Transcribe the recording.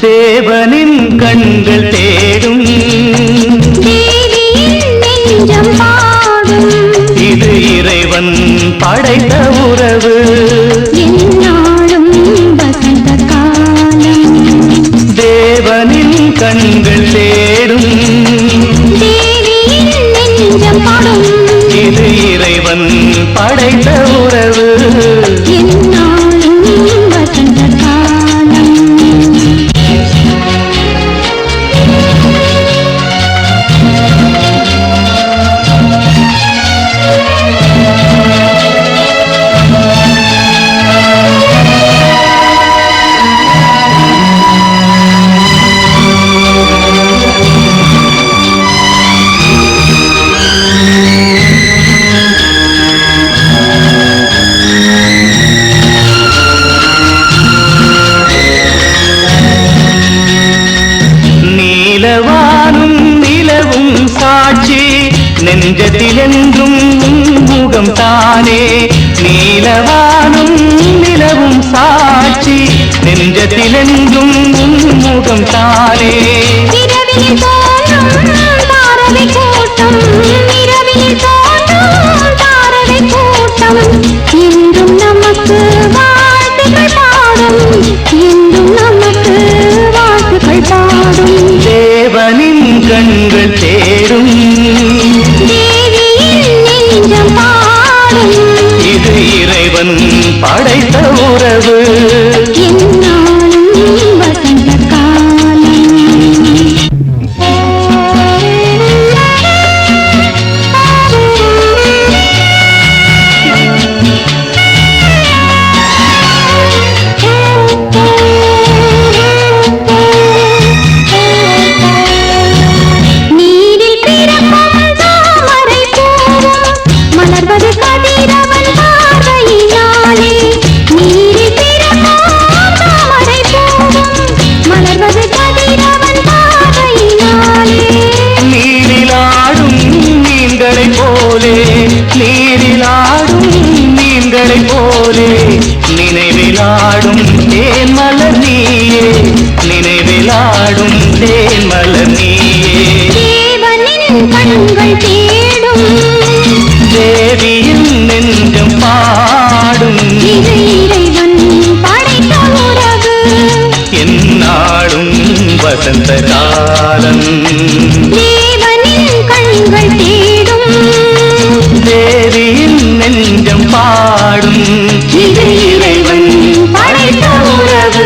தேவனின் கண்கள் தேடும். தேவியின் நெஞ்சம் பாடும். இது இறைவன் படைத்த உறவு. தேவனின் கண்கள் தேடும். இது இறைவன் படைத்த വാനും നിലവും സാക്ഷി. നെഞ്ചത്തിലെന്തും മുഖം താനേ. നീലവാനും നിലവും സാക്ഷി. നെഞ്ചത്തിലെന്തും മുഖം താനേ. ഇരവിലെ തോറും മാറവി படைத்த உறவு. மீன்களை போலே நினைவிலாடும் தேன் மலர் நீயே. நினைவிலாடும் தேன் மலர் நீயே. தேவனின் கண்கள் இது இறைவன் படைத்த உறவு.